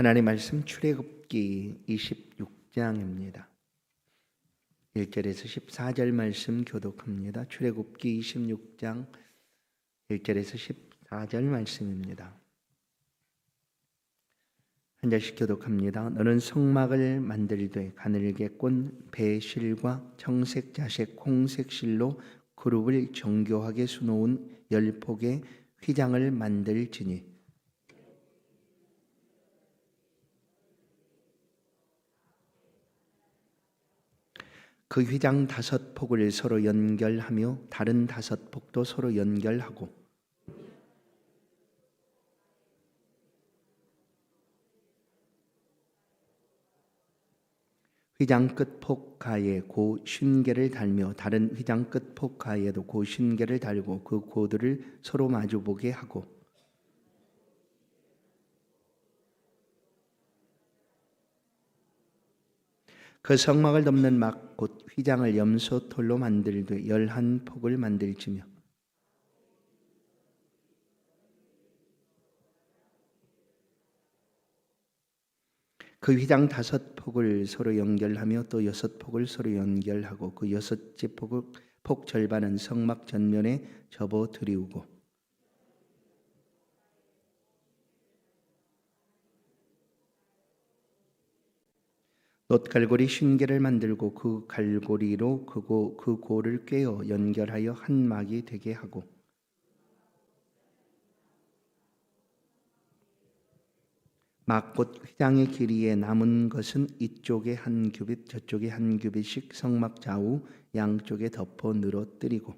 하나님 말씀 출애굽기 26장입니다. 1절에서 14절 말씀 교독합니다. 출애굽기 26장 1절에서 14절 말씀입니다. 한 절씩 교독합니다. 너는 성막을 만들되 가늘게 꼰 배실과 청색 자색 홍색 실로 그룹을 정교하게 수놓은 열 폭의 휘장을 만들지니 그 휘장 다섯 폭을 서로 연결하며 다른 다섯 폭도 서로 연결하고 휘장 끝 폭 가에 고 쉰개를 달며 다른 휘장 끝 폭 가에도 고 쉰개를 달고 그 고들을 서로 마주보게 하고 그 성막을 덮는 막 곧 휘장을 염소 털로 만들되 열한 폭을 만들지며. 그 휘장 다섯 폭을 서로 연결하며 또 여섯 폭을 서로 연결하고 그 여섯째 폭을 폭 절반은 성막 전면에 접어 들이우고 놋 갈고리 쉰개를 만들고 그 갈고리로 그고 그 고를 꿰어 연결하여 한 막이 되게 하고 막곧 휘장의 길이에 남은 것은 이쪽에 한 규빗 저쪽에 한 규빗씩 성막 좌우 양쪽에 덮어 늘어뜨리고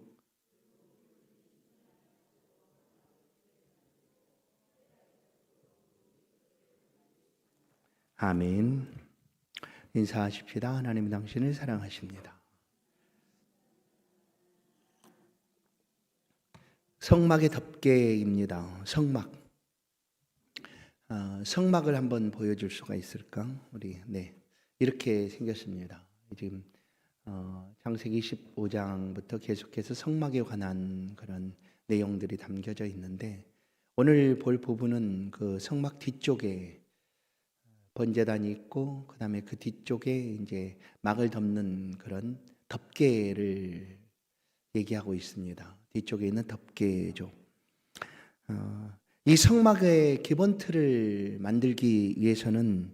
아멘. 인사하십시다. 하나님 당신을 사랑하십니다. 성막의 덮개입니다. 성막. 어, 성막을 한번 보여줄 수가 있을까? 우리 네 이렇게 생겼습니다. 지금 어, 창세기 15장부터 계속해서 성막에 관한 그런 내용들이 담겨져 있는데 오늘 볼 부분은 그 성막 뒤쪽에 번제단이 있고 그다음에 그 뒤쪽에 이제 막을 덮는 그런 덮개를 얘기하고 있습니다. 뒤쪽에 있는 덮개죠. 어, 이 성막의 기본 틀을 만들기 위해서는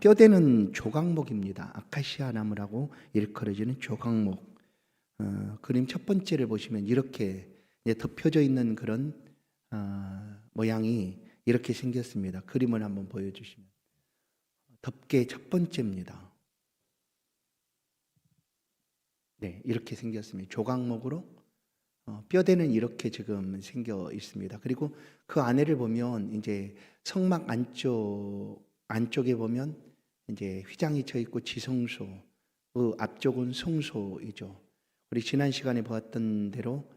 뼈대는 조각목입니다. 아카시아 나무라고 일컬어지는 조각목. 어, 그림 첫 번째를 보시면 이렇게 덮여져 있는 그런 어, 모양이 이렇게 생겼습니다. 그림을 한번 보여주시면. 덮개 첫 번째입니다. 네, 이렇게 생겼습니다. 조각목으로 어, 뼈대는 이렇게 지금 생겨 있습니다. 그리고 그 안에를 보면 이제 성막 안쪽 안쪽에 보면 이제 휘장이 쳐 있고 지성소, 그 앞쪽은 성소이죠. 우리 지난 시간에 보았던 대로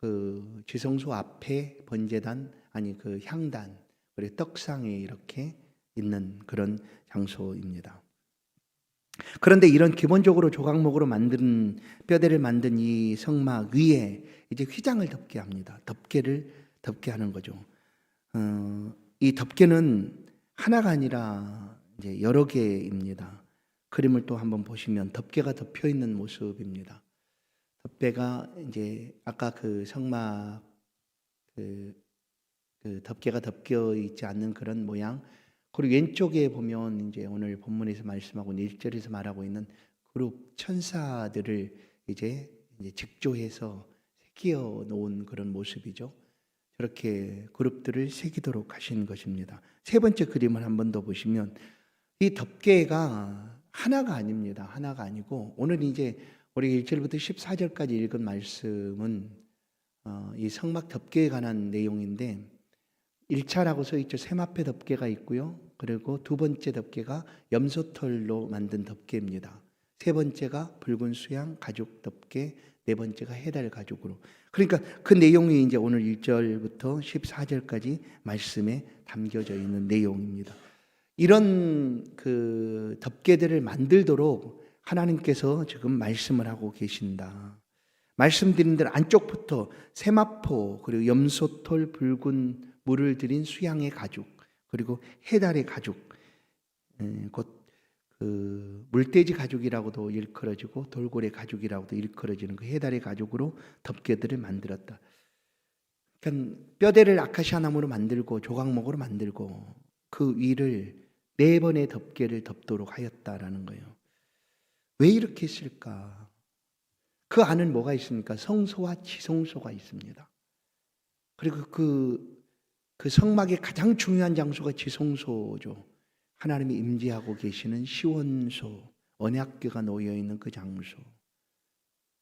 그 지성소 앞에 번제단 아니 그 향단 그리고 떡상이 이렇게 있는 그런 장소입니다. 그런데 이런 기본적으로 조각목으로 만든 뼈대를 만든 이 성막 위에 이제 휘장을 덮게 합니다. 덮개를 덮게 하는 거죠. 어, 이 덮개는 하나가 아니라 이제 여러 개입니다. 그림을 또 한번 보시면 덮개가 덮여 있는 모습입니다. 덮개가 이제 아까 그 성막 그, 그 덮개가 덮여 있지 않는 그런 모양 그리고 왼쪽에 보면 이제 오늘 본문에서 말씀하고 1절에서 말하고 있는 그룹 천사들을 이제, 이제 직조해서 새기어 놓은 그런 모습이죠. 저렇게 그룹들을 새기도록 하신 것입니다. 세 번째 그림을 한 번 더 보시면 이 덮개가 하나가 아닙니다. 하나가 아니고 오늘 이제 우리 1절부터 14절까지 읽은 말씀은 어, 이 성막 덮개에 관한 내용인데 1차라고 써 있죠. 세마페 덮개가 있고요. 그리고 두 번째 덮개가 염소털로 만든 덮개입니다. 세 번째가 붉은 수양 가죽 덮개, 네 번째가 해달 가죽으로. 그러니까 그 내용이 이제 오늘 1절부터 14절까지 말씀에 담겨져 있는 내용입니다. 이런 그 덮개들을 만들도록 하나님께서 지금 말씀을 하고 계신다. 말씀드린 대로 안쪽부터 세마포 그리고 염소털 붉은 물을 들인 수양의 가죽 그리고 해달의 가죽 예, 곧그 물돼지 가죽이라고도 일컬어지고 돌고래 가죽이라고도 일컬어지는 그 해달의 가죽으로 덮개들을 만들었다. 그러니까 뼈대를 아카시아 나무로 만들고 조각목으로 만들고 그 위를 네 번의 덮개를 덮도록 하였다라는 거예요. 왜 이렇게 했을까? 그 안은 뭐가 있습니까? 성소와 지성소가 있습니다. 그리고 그, 그 성막의 가장 중요한 장소가 지성소죠. 하나님이 임재하고 계시는 시원소, 언약궤가 놓여 있는 그 장소.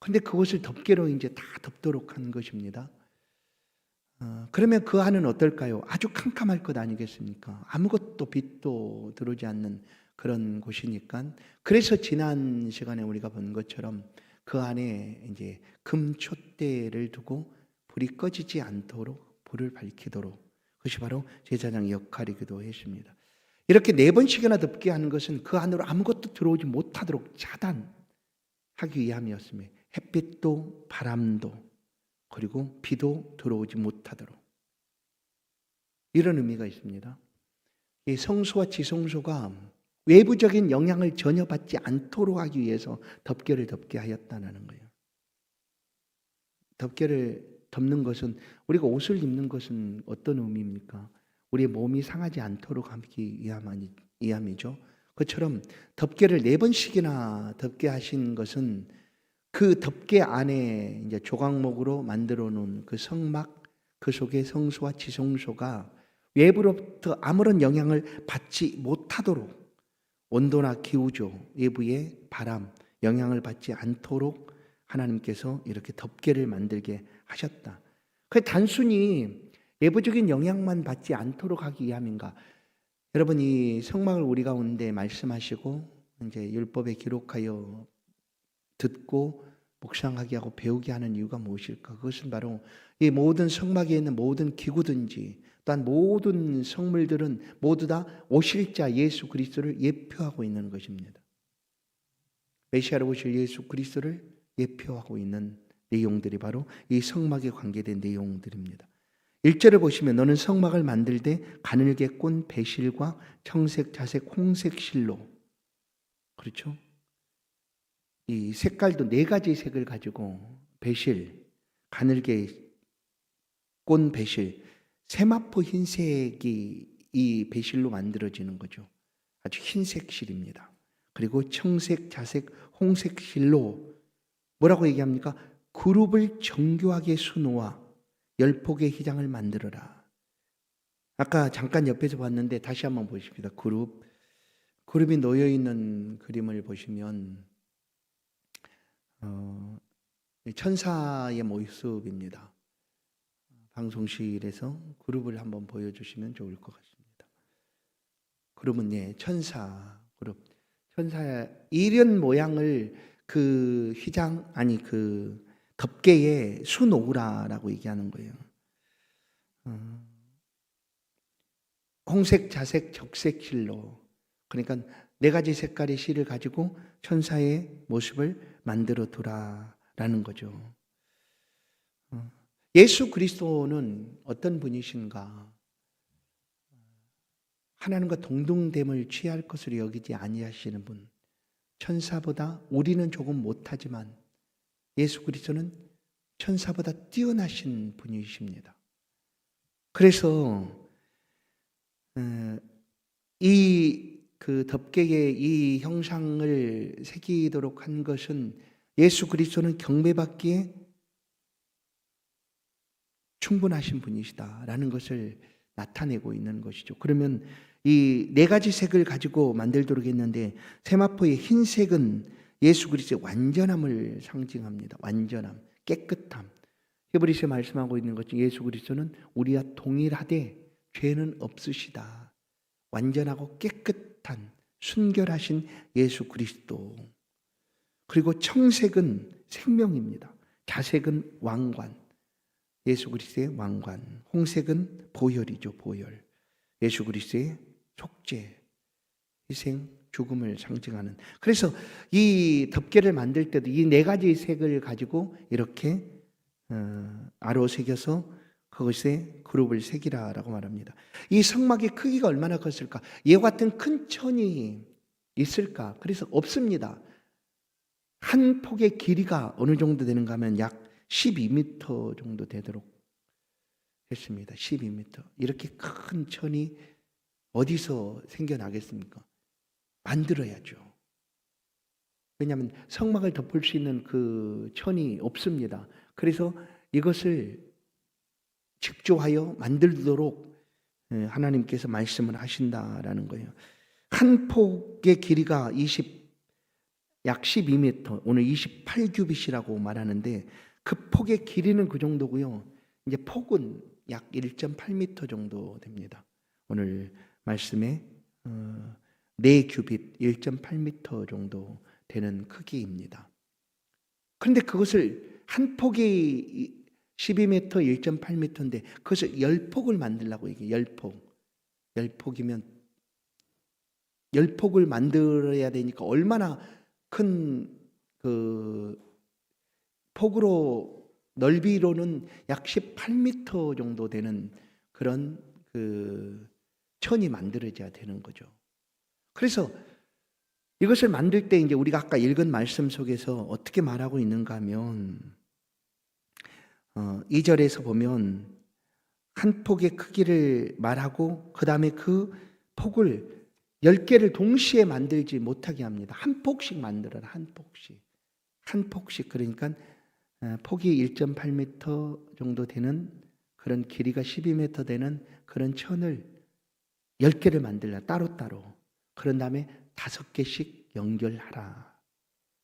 근데 그것을 덮개로 이제 다 덮도록 한 것입니다. 어, 그러면 그 안은 어떨까요? 아주 캄캄할 것 아니겠습니까? 아무것도 빛도 들어오지 않는 그런 곳이니까. 그래서 지난 시간에 우리가 본 것처럼 그 안에 이제 금촛대를 두고 불이 꺼지지 않도록 불을 밝히도록 그것이 바로 제사장의 역할이기도 했습니다. 이렇게 네 번씩이나 덮게 하는 것은 그 안으로 아무것도 들어오지 못하도록 차단하기 위함이었습니다. 햇빛도 바람도 그리고 비도 들어오지 못하도록 이런 의미가 있습니다. 이 성소와 지성소가 외부적인 영향을 전혀 받지 않도록 하기 위해서 덮개를 덮게 하였다는 거예요. 덮개를 덮는 것은 우리가 옷을 입는 것은 어떤 의미입니까? 우리의 몸이 상하지 않도록 하기 위함이, 위함이죠. 그처럼 덮개를 네 번씩이나 덮게 하신 것은 그 덮개 안에 이제 조각목으로 만들어 놓은 그 성막 그 속에 성소와 지성소가 외부로부터 아무런 영향을 받지 못하도록 온도나 기후조, 외부의 바람, 영향을 받지 않도록 하나님께서 이렇게 덮개를 만들게 하셨다. 그 단순히 외부적인 영향만 받지 않도록 하기 위함인가? 여러분 이 성막을 우리 가운데 말씀하시고 이제 율법에 기록하여 듣고 묵상하게 하고 배우게 하는 이유가 무엇일까? 그것은 바로 이 모든 성막에 있는 모든 기구든지 또한 모든 성물들은 모두 다 오실 자 예수 그리스도를 예표하고 있는 것입니다. 메시아로 오실 예수 그리스도를 예표하고 있는 내용들이 바로 이 성막에 관계된 내용들입니다. 1절을 보시면 너는 성막을 만들 때 가늘게 꼰 배실과 청색, 자색, 홍색 실로 그렇죠? 이 색깔도 네 가지 색을 가지고 배실, 가늘게 꼰 배실, 세마포 흰색이 이 배실로 만들어지는 거죠. 아주 흰색 실입니다. 그리고 청색, 자색, 홍색 실로 뭐라고 얘기합니까? 그룹을 정교하게 수놓아 열 폭의 휘장을 만들어라. 아까 잠깐 옆에서 봤는데 다시 한번 보십니다. 그룹 그룹이 놓여 있는 그림을 보시면 어, 천사의 모습입니다. 방송실에서 그룹을 한번 보여주시면 좋을 것 같습니다. 그룹은 예, 천사 그룹. 천사 이런 모양을 그 휘장 아니 그 덮개에 수놓으라라고 얘기하는 거예요. 어, 홍색, 자색, 적색 실로 그러니까 네 가지 색깔의 실을 가지고 천사의 모습을 만들어 두라라는 거죠. 어, 예수 그리스도는 어떤 분이신가? 하나님과 동등됨을 취할 것으로 여기지 아니하시는 분. 천사보다 우리는 조금 못하지만 예수 그리스도는 천사보다 뛰어나신 분이십니다. 그래서 어, 이그 덮개에 이 형상을 새기도록 한 것은 예수 그리스도는 경배받기에 충분하신 분이시다라는 것을 나타내고 있는 것이죠. 그러면 이 네 가지 색을 가지고 만들도록 했는데 세마포의 흰색은 예수 그리스도의 완전함을 상징합니다. 완전함, 깨끗함. 히브리서 말씀하고 있는 것중 예수 그리스도는 우리와 동일하되 죄는 없으시다. 완전하고 깨끗한 순결하신 예수 그리스도. 그리고 청색은 생명입니다. 자색은 왕관. 예수 그리스도의 왕관. 홍색은 보혈이죠, 보혈. 예수 그리스도의 속죄, 희생, 죽음을 상징하는. 그래서 이 덮개를 만들 때도 이 네 가지 색을 가지고 이렇게 어, 아로 새겨서 그것에 그룹을 새기라라고 말합니다. 이 성막의 크기가 얼마나 컸을까? 이와 같은 큰 천이 있을까? 그래서 없습니다. 한 폭의 길이가 어느 정도 되는가 하면 약 12m 정도 되도록 했습니다. 12m. 이렇게 큰 천이 어디서 생겨나겠습니까? 만들어야죠. 왜냐하면 성막을 덮을 수 있는 그 천이 없습니다. 그래서 이것을 직조하여 만들도록 예, 하나님께서 말씀을 하신다라는 거예요. 한 폭의 길이가 20, 약 12m, 오늘 28규빗이라고 말하는데 그 폭의 길이는 그 정도고요. 이제 폭은 약 1.8m 정도 됩니다. 오늘 말씀에 어, 4 규빗 1.8m 정도 되는 크기입니다. 그런데 그것을 한 폭이 12m, 1.8m인데 그것을 10폭을 만들라고 이게 10폭. 10폭이면 10폭을 만들어야 되니까 얼마나 큰 그 폭으로 넓이로는 약 18m 정도 되는 그런 그 천이 만들어져야 되는 거죠. 그래서 이것을 만들 때 이제 우리가 아까 읽은 말씀 속에서 어떻게 말하고 있는가 하면 어, 2절에서 보면 한 폭의 크기를 말하고 그 다음에 그 폭을 열 개를 동시에 만들지 못하게 합니다. 한 폭씩 만들어라 한 폭씩. 한 폭씩. 그러니까 어, 폭이 1.8m 정도 되는 그런 길이가 12m 되는 그런 천을 열 개를 만들라 따로따로 그런 다음에 다섯 개씩 연결하라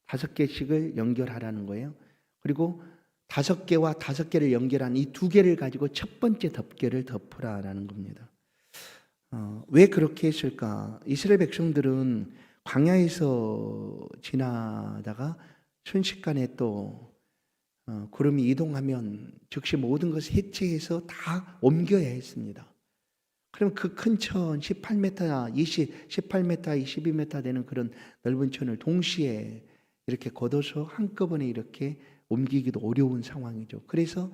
다섯 개씩을 연결하라는 거예요. 그리고 다섯 개와 다섯 개를 연결한 이 두 개를 가지고 첫 번째 덮개를 덮으라라는 겁니다. 어, 왜 그렇게 했을까? 이스라엘 백성들은 광야에서 지나다가 순식간에 또 어, 구름이 이동하면 즉시 모든 것을 해체해서 다 옮겨야 했습니다. 그럼 그 큰 천 18m, 20, 18m, 22m 되는 그런 넓은 천을 동시에 이렇게 걷어서 한꺼번에 이렇게 옮기기도 어려운 상황이죠. 그래서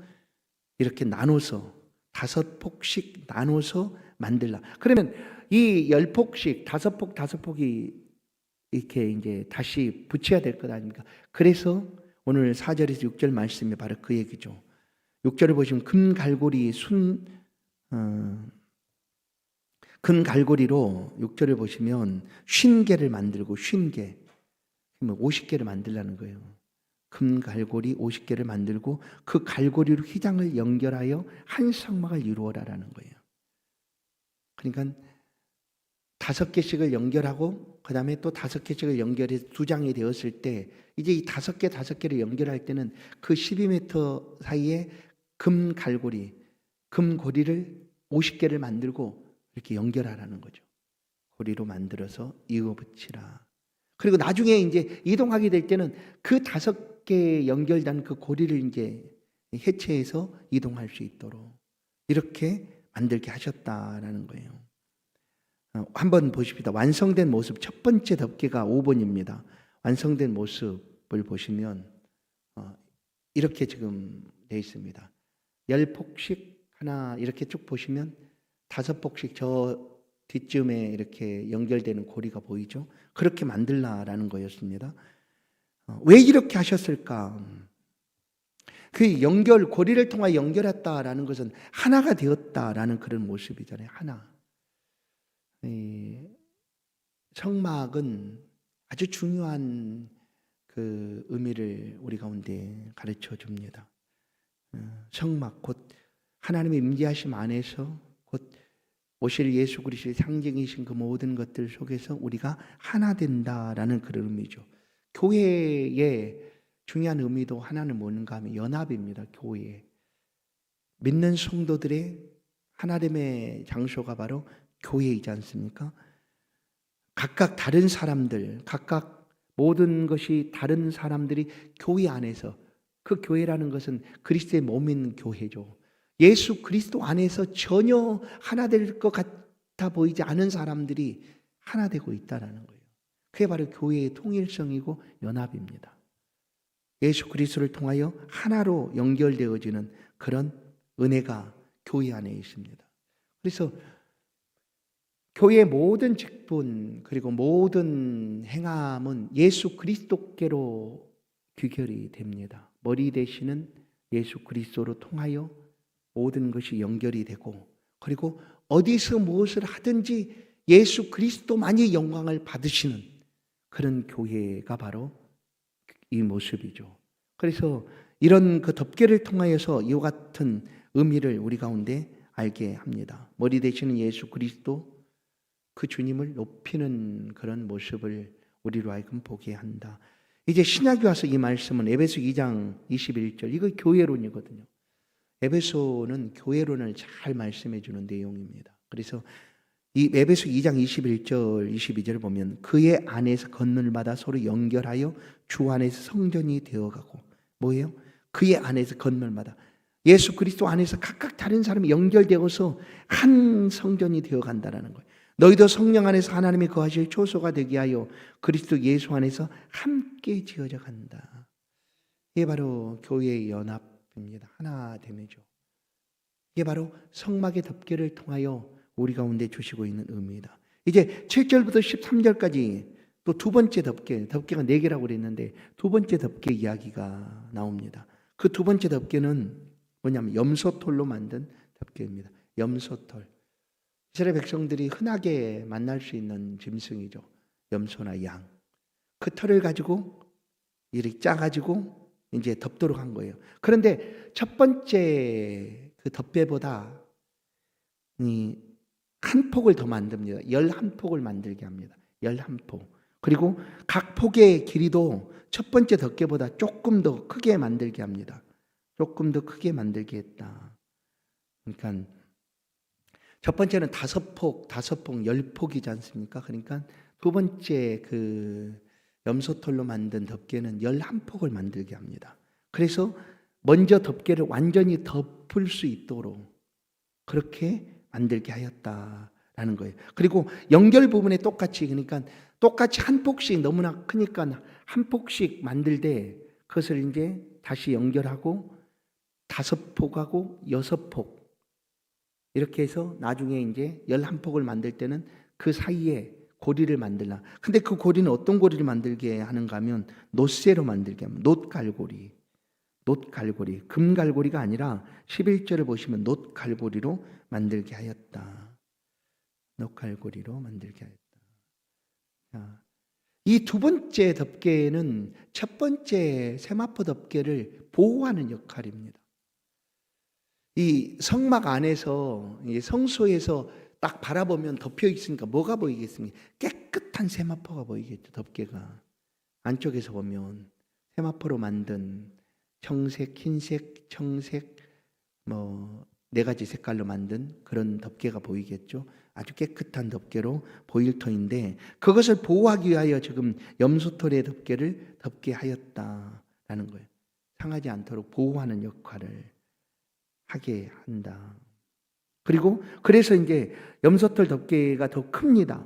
이렇게 나눠서 다섯 폭씩 나눠서 만들라. 그러면 이 열 폭씩 다섯 폭 다섯 폭이 이렇게 이제 다시 붙여야 될 것 아닙니까? 그래서 오늘 4절에서 6절 말씀이 바로 그 얘기죠. 6절을 보시면 금 갈고리 순 어, 금 갈고리로 6절을 보시면 쉰 개를 만들고 쉰 개. 그러면 50개를 만들라는 거예요. 금 갈고리 50개를 만들고 그 갈고리로 휘장을 연결하여 한 성막을 이루어라라는 거예요. 그러니까 다섯 개씩을 연결하고 그 다음에 또 다섯 개씩을 연결해서 두 장이 되었을 때 이제 이 다섯 개 다섯 개를 연결할 때는 그 12m 사이에 금 갈고리, 금 고리를 50개를 만들고 이렇게 연결하라는 거죠. 고리로 만들어서 이어 붙이라. 그리고 나중에 이제 이동하게 될 때는 그 다섯 개 연결된 그 고리를 이제 해체해서 이동할 수 있도록 이렇게 만들게 하셨다라는 거예요. 어, 한번 보십시다. 완성된 모습 첫 번째 덮개가 5번입니다. 완성된 모습을 보시면 어, 이렇게 지금 돼 있습니다. 열 폭씩 하나 이렇게 쭉 보시면 다섯 폭씩 저 뒷쯤에 이렇게 연결되는 고리가 보이죠? 그렇게 만들라라는 거였습니다. 어, 왜 이렇게 하셨을까? 그 연결 고리를 통해 연결했다라는 것은 하나가 되었다라는 그런 모습이잖아요. 하나. 이 성막은 아주 중요한 그 의미를 우리 가운데 가르쳐 줍니다. 어, 성막 곧 하나님의 임재하심 안에서 곧 오실 예수 그리스도의 상징이신 그 모든 것들 속에서 우리가 하나 된다라는 그런 의미죠. 교회의 중요한 의미도 하나는 뭔가 하면 연합입니다. 교회. 믿는 성도들의 하나님의 장소가 바로 교회이지 않습니까? 각각 다른 사람들, 각각 모든 것이 다른 사람들이 교회 안에서 그 교회라는 것은 그리스도의 몸인 교회죠. 예수 그리스도 안에서 전혀 하나 될 것 같아 보이지 않은 사람들이 하나 되고 있다라는 거예요. 그게 바로 교회의 통일성이고 연합입니다. 예수 그리스도를 통하여 하나로 연결되어지는 그런 은혜가 교회 안에 있습니다. 그래서 교회의 모든 직분 그리고 모든 행함은 예수 그리스도께로 귀결이 됩니다. 머리 대신은 예수 그리스도로 통하여 모든 것이 연결이 되고 그리고 어디서 무엇을 하든지 예수 그리스도만이 영광을 받으시는 그런 교회가 바로 이 모습이죠. 그래서 이런 그 덮개를 통하여서 이와 같은 의미를 우리 가운데 알게 합니다. 머리 대신은 예수 그리스도 그 주님을 높이는 그런 모습을 우리로 하여금 보게 한다. 이제 신약에 와서 이 말씀은 에베소 2장 21절 이거 교회론이거든요. 에베소는 교회론을 잘 말씀해 주는 내용입니다. 그래서 이 에베소 2장 21절 22절을 보면 그의 안에서 받아 서로 연결하여 주 안에서 성전이 되어가고 뭐예요? 그의 안에서 건널마다 예수 그리스도 안에서 각각 다른 사람이 연결되어서 한 성전이 되어 간다라는 거예요. 너희도 성령 안에서 하나님이 거하실 초소가 되게 하여 그리스도 예수 안에서 함께 지어져 간다. 이게 바로 교회의 연합 입니다. 하나 됨이죠. 이게 바로 성막의 덮개를 통하여 우리 가운데 주시고 있는 의미이다. 이제 7절부터 13절까지 또 두 번째 덮개, 덮개가 네 개라고 그랬는데 두 번째 덮개 이야기가 나옵니다. 그 두 번째 덮개는 뭐냐면 염소털로 만든 덮개입니다. 염소털. 이스라엘 백성들이 흔하게 만날 수 있는 짐승이죠. 염소나 양. 그 털을 가지고 이렇게 짜가지고 이제 덮도록 한 거예요. 그런데 첫 번째 그 덮개보다 이한 폭을 더 만듭니다. 열 한 폭을 만들게 합니다. 열 한 폭. 그리고 각 폭의 길이도 첫 번째 덮개보다 조금 더 크게 만들게 합니다. 조금 더 크게 만들게 했다. 그러니까 첫 번째는 다섯 폭, 다섯 폭, 열 폭이지 않습니까? 그러니까 두 번째 그 염소털로 만든 덮개는 열한 폭을 만들게 합니다. 그래서 먼저 덮개를 완전히 덮을 수 있도록 그렇게 만들게 하였다라는 거예요. 그리고 연결 부분에 똑같이 그러니까 똑같이 한 폭씩 너무나 크니까 한 폭씩 만들되 그것을 이제 다시 연결하고 다섯 폭하고 여섯 폭 이렇게 해서 나중에 이제 열한 폭을 만들 때는 그 사이에 고리를 만들라. 근데 그 고리는 어떤 고리를 만들게 하는가 하면 노쇠로 만들게 하면 놋갈고리. 놋갈고리. 금갈고리가 아니라 11절을 보시면 놋갈고리로 만들게 하였다. 놋갈고리로 만들게 하였다. 이 두 번째 덮개는 첫 번째 세마포 덮개를 보호하는 역할입니다. 이 성막 안에서 이 성소에서 딱 바라보면 덮여 있으니까 뭐가 보이겠습니까? 깨끗한 세마포가 보이겠죠. 덮개가 안쪽에서 보면 세마포로 만든 청색, 흰색, 청색 뭐 네 가지 색깔로 만든 그런 덮개가 보이겠죠. 아주 깨끗한 덮개로 보일 터인데 그것을 보호하기 위하여 지금 염소털의 덮개를 덮게 하였다라는 거예요. 상하지 않도록 보호하는 역할을 하게 한다. 그리고 그래서 이제 염소털 덮개가 더 큽니다.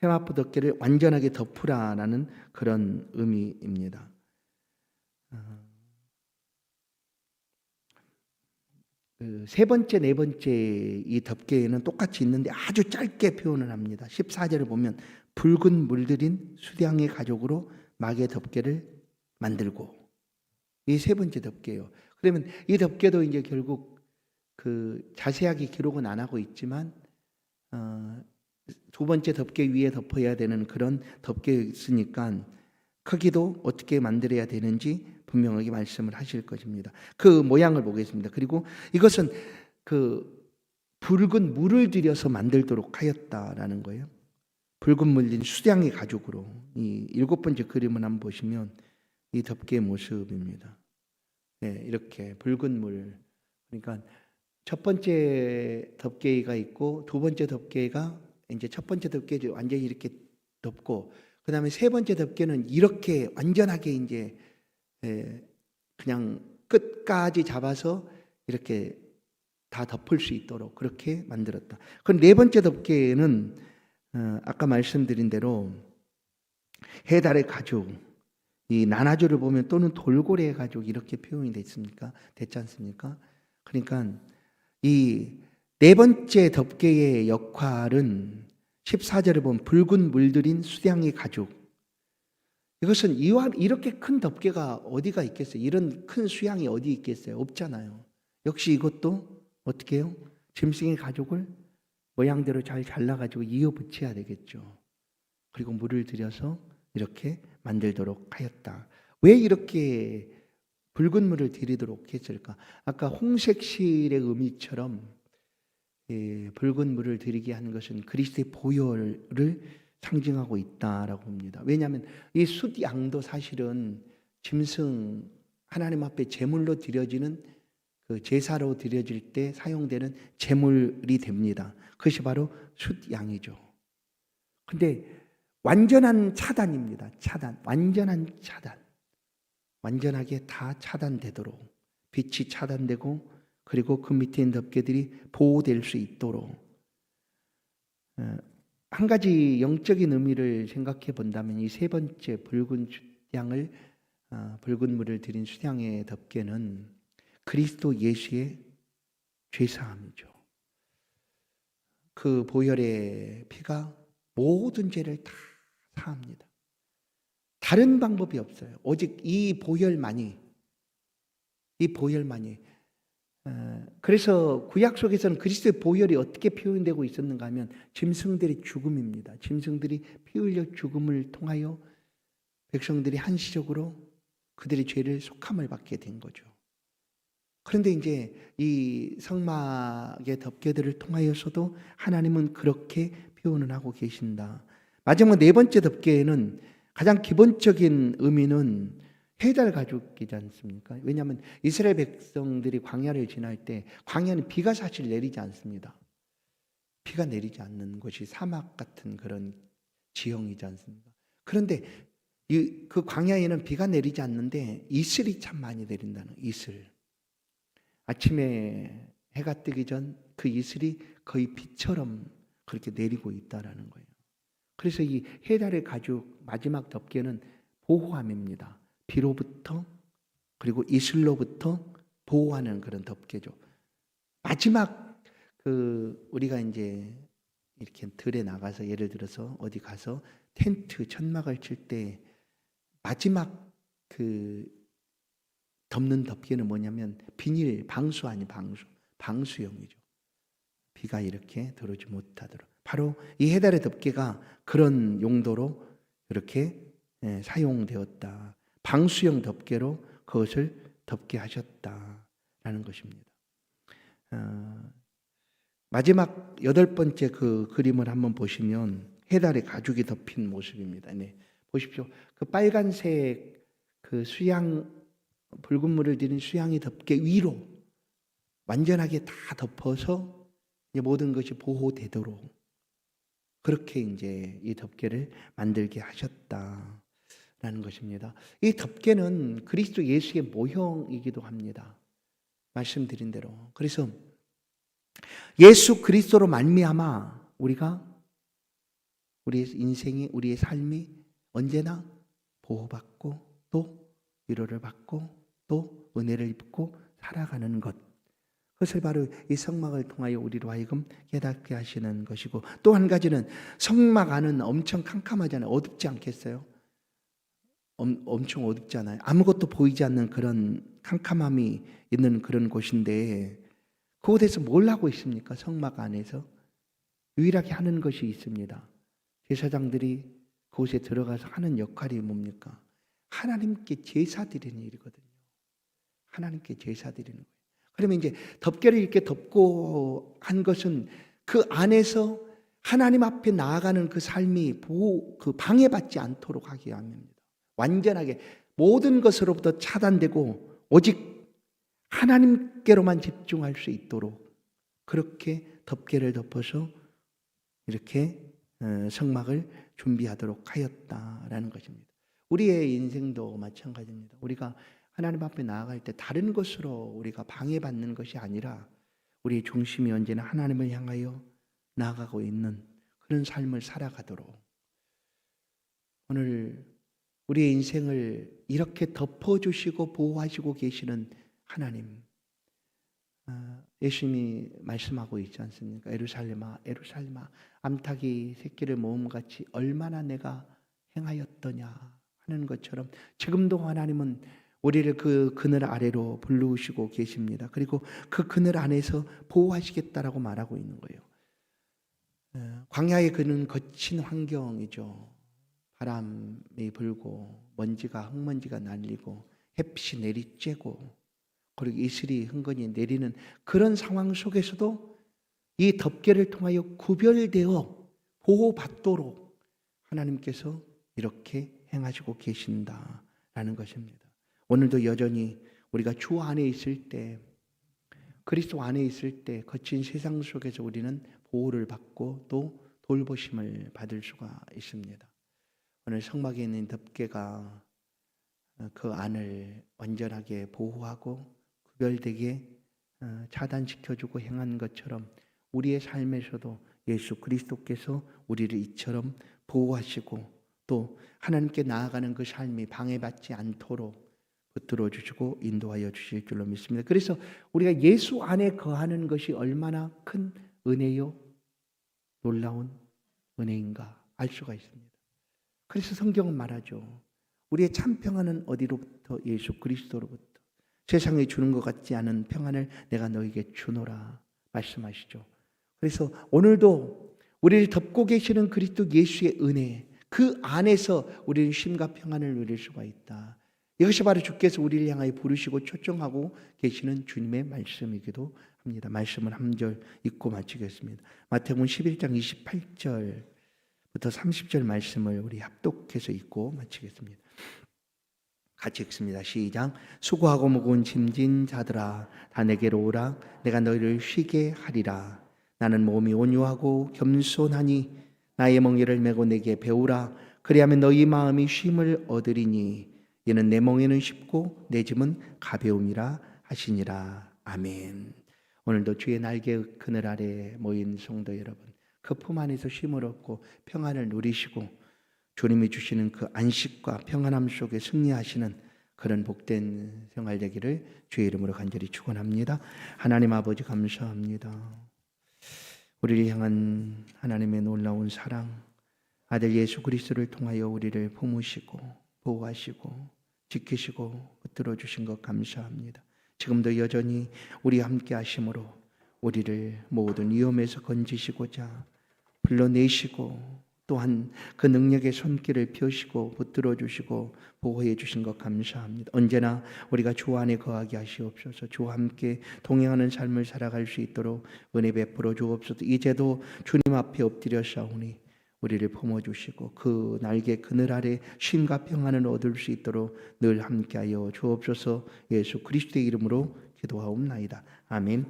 세마포 덮개를 완전하게 덮으라라는 그런 의미입니다. 그세 번째, 네 번째 이 덮개에는 똑같이 있는데 아주 짧게 표현을 합니다. 14절을 보면 붉은 물들인 수량의 가족으로 막의 덮개를 만들고 이 세 번째 덮개요. 그러면 이 덮개도 이제 결국 그 자세하게 기록은 안 하고 있지만 어, 두 번째 덮개 위에 덮어야 되는 그런 덮개였으니까 크기도 어떻게 만들어야 되는지 분명하게 말씀을 하실 것입니다. 그 모양을 보겠습니다. 그리고 이것은 그 붉은 물을 들여서 만들도록 하였다라는 거예요. 붉은 물린 수량의 가죽으로 이 일곱 번째 그림을 한번 보시면 이 덮개의 모습입니다. 네, 이렇게 붉은 물. 그러니까 첫 번째 덮개가 있고 두 번째 덮개가 이제 첫 번째 덮개 완전히 이렇게 덮고 그 다음에 세 번째 덮개는 이렇게 완전하게 이제 그냥 끝까지 잡아서 이렇게 다 덮을 수 있도록 그렇게 만들었다. 그럼 네 번째 덮개는 어, 아까 말씀드린 대로 해달의 가죽, 이 나나주를 보면 또는 돌고래의 가죽 이렇게 표현이 됐습니까? 됐지 않습니까? 그러니까 이 네 번째 덮개의 역할은 14절에 보면 붉은 물들인 수량의 가죽. 이것은 이와 이렇게 큰 덮개가 어디가 있겠어요? 이런 큰 수양이 어디 있겠어요? 없잖아요. 역시 이것도 어떻게 해요? 짐승의 가죽을 모양대로 잘 잘라가지고 이어 붙여야 되겠죠. 그리고 물을 들여서 이렇게 만들도록 하였다. 왜 이렇게 붉은 물을 들이도록 했을까? 아까 홍색실의 의미처럼 예, 붉은 물을 들이게 하는 것은 그리스도의 보혈을 상징하고 있다라고 봅니다. 왜냐하면 이 숫양도 사실은 짐승 하나님 앞에 제물로 드려지는 그 제사로 드려질 때 사용되는 제물이 됩니다. 그것이 바로 숫양이죠. 근데 완전한 차단입니다. 차단. 완전한 차단. 완전하게 다 차단되도록 빛이 차단되고 그리고 그 밑에 있는 덮개들이 보호될 수 있도록 어, 한 가지 영적인 의미를 생각해 본다면 이 세 번째 붉은 수양을 어, 붉은 물을 들인 수양의 덮개는 그리스도 예수의 죄사함이죠. 그 보혈의 피가 모든 죄를 다 사합니다. 다른 방법이 없어요. 오직 이 보혈만이 이 보혈만이 어, 그래서 구약 속에서는 그리스도의 보혈이 어떻게 표현되고 있었는가 하면 짐승들의 죽음입니다. 짐승들이 피 흘려 죽음을 통하여 백성들이 한시적으로 그들의 죄를 속함을 받게 된 거죠. 그런데 이제 이 성막의 덮개들을 통하여서도 하나님은 그렇게 표현을 하고 계신다. 마지막 네 번째 덮개에는 가장 기본적인 의미는 해달 가죽이지 않습니까? 왜냐하면 이스라엘 백성들이 광야를 지날 때 광야는 비가 사실 내리지 않습니다. 비가 내리지 않는 곳이 사막 같은 그런 지형이지 않습니까? 그런데 이, 그 광야에는 비가 내리지 않는데 이슬이 참 많이 내린다는 이슬. 아침에 해가 뜨기 전 그 이슬이 거의 비처럼 그렇게 내리고 있다라는 거예요. 그래서 이 해달의 가죽 마지막 덮개는 보호함입니다. 비로부터 그리고 이슬로부터 보호하는 그런 덮개죠. 마지막 그 우리가 이제 이렇게 들에 나가서 예를 들어서 어디 가서 텐트 천막을 칠 때 마지막 그 덮는 덮개는 뭐냐면 비닐 방수 아니 방수 방수용이죠. 비가 이렇게 들어오지 못하도록 바로 이 해달의 덮개가 그런 용도로 이렇게 예, 사용되었다. 방수형 덮개로 그것을 덮게 하셨다라는 것입니다. 어, 마지막 여덟 번째 그 그림을 한번 보시면 해달의 가죽이 덮인 모습입니다. 네, 보십시오. 그 빨간색 그 수양 붉은 물을 들인 수양이 덮개 위로 완전하게 다 덮어서 모든 것이 보호되도록 그렇게 이제 이 덮개를 만들게 하셨다. 라는 것입니다. 이 덮개는 그리스도 예수의 모형이기도 합니다. 말씀드린 대로. 그래서 예수 그리스도로 말미암아 우리가 우리의 인생이 우리의 삶이 언제나 보호받고 또 위로를 받고 또 은혜를 입고 살아가는 것. 그것을 바로 이 성막을 통하여 우리로 하여금 깨닫게 하시는 것이고 또 한 가지는 성막 안은 엄청 캄캄하잖아요. 어둡지 않겠어요? 엄, 엄청 어둡잖아요. 아무것도 보이지 않는 그런 캄캄함이 있는 그런 곳인데 그곳에서 뭘 하고 있습니까? 성막 안에서 유일하게 하는 것이 있습니다. 제사장들이 그곳에 들어가서 하는 역할이 뭡니까? 하나님께 제사 드리는 일이거든요. 하나님께 제사 드리는 거예요. 그러면 이제 덮개를 이렇게 덮고 한 것은 그 안에서 하나님 앞에 나아가는 그 삶이 보호, 그 방해받지 않도록 하기 위함입니다. 완전하게 모든 것으로부터 차단되고 오직 하나님께로만 집중할 수 있도록 그렇게 덮개를 덮어서 이렇게 어, 성막을 준비하도록 하였다라는 것입니다. 우리의 인생도 마찬가지입니다. 우리가 하나님 앞에 나아갈 때 다른 것으로 우리가 방해받는 것이 아니라 우리의 중심이 언제나 하나님을 향하여 나아가고 있는 그런 삶을 살아가도록 오늘 우리의 인생을 이렇게 덮어주시고 보호하시고 계시는 하나님. 어, 예수님이 말씀하고 있지 않습니까? 에루살렘아, 에루살렘아, 암탉이 새끼를 모음같이 얼마나 내가 행하였더냐 하는 것처럼 지금도 하나님은 우리를 그 그늘 아래로 불러오시고 계십니다. 그리고 그 그늘 안에서 보호하시겠다라고 말하고 있는 거예요. 어, 광야의 그는 거친 환경이죠. 바람이 불고 먼지가 흙먼지가 날리고 햇빛이 내리쬐고 그리고 이슬이 흥건히 내리는 그런 상황 속에서도 이 덮개를 통하여 구별되어 보호받도록 하나님께서 이렇게 행하시고 계신다라는 것입니다. 오늘도 여전히 우리가 주 안에 있을 때 그리스도 안에 있을 때 거친 세상 속에서 우리는 보호를 받고 또 돌보심을 받을 수가 있습니다. 오늘 성막에 있는 덮개가 그 안을 완전하게 보호하고 구별되게 어, 차단시켜주고 행한 것처럼 우리의 삶에서도 예수 그리스도께서 우리를 이처럼 보호하시고 또 하나님께 나아가는 그 삶이 방해받지 않도록 붙들어 주시고 인도하여 주실 줄로 믿습니다. 그래서 우리가 예수 안에 거하는 것이 얼마나 큰 은혜요 놀라운 은혜인가 알 수가 있습니다. 그래서 성경은 말하죠. 우리의 참 평안은 어디로부터 예수 그리스도로부터 세상에 주는 것 같지 않은 평안을 내가 너에게 주노라 말씀하시죠. 그래서 오늘도 우리를 덮고 계시는 그리스도 예수의 은혜 그 안에서 우리는 쉼과 평안을 누릴 수가 있다. 이것이 바로 주께서 우리를 향하여 부르시고 초청하고 계시는 주님의 말씀이기도 합니다. 말씀을 한 절 읽고 마치겠습니다. 마태복음 11장 28절부터 30절 말씀을 우리 합독해서 읽고 마치겠습니다. 같이 읽습니다. 시작. 수고하고 무거운 짐진 자들아 다 내게로 오라 내가 너희를 쉬게 하리라. 나는 몸이 온유하고 겸손하니 나의 멍에를 메고 내게 배우라. 그리하면 너희 마음이 쉼을 얻으리니 이는 내 멍에는 쉽고 내 짐은 가벼움이라 하시니라. 아멘. 오늘도 주의 날개 그늘 아래 모인 성도 여러분, 그 품 안에서 쉼을 얻고 평안을 누리시고 주님이 주시는 그 안식과 평안함 속에 승리하시는 그런 복된 생활 되기를 주의 이름으로 간절히 축원합니다. 하나님 아버지 감사합니다. 우리를 향한 하나님의 놀라운 사랑, 아들 예수 그리스도를 통하여 우리를 품으시고 보호하시고 지키시고 붙들어 주신 것 감사합니다. 지금도 여전히 우리 함께 하심으로 우리를 모든 위험에서 건지시고자 불러내시고 또한 그 능력의 손길을 펴시고 붙들어 주시고 보호해 주신 것 감사합니다. 언제나 우리가 주 안에 거하게 하시옵소서. 주와 함께 동행하는 삶을 살아갈 수 있도록 은혜 베풀어 주옵소서. 이제도 주님 앞에 엎드려 싸우니 우리를 품어 주시고 그 날개 그늘 아래 쉼과 평안을 얻을 수 있도록 늘 함께하여 주옵소서. 예수 그리스도의 이름으로 기도하옵나이다. 아멘.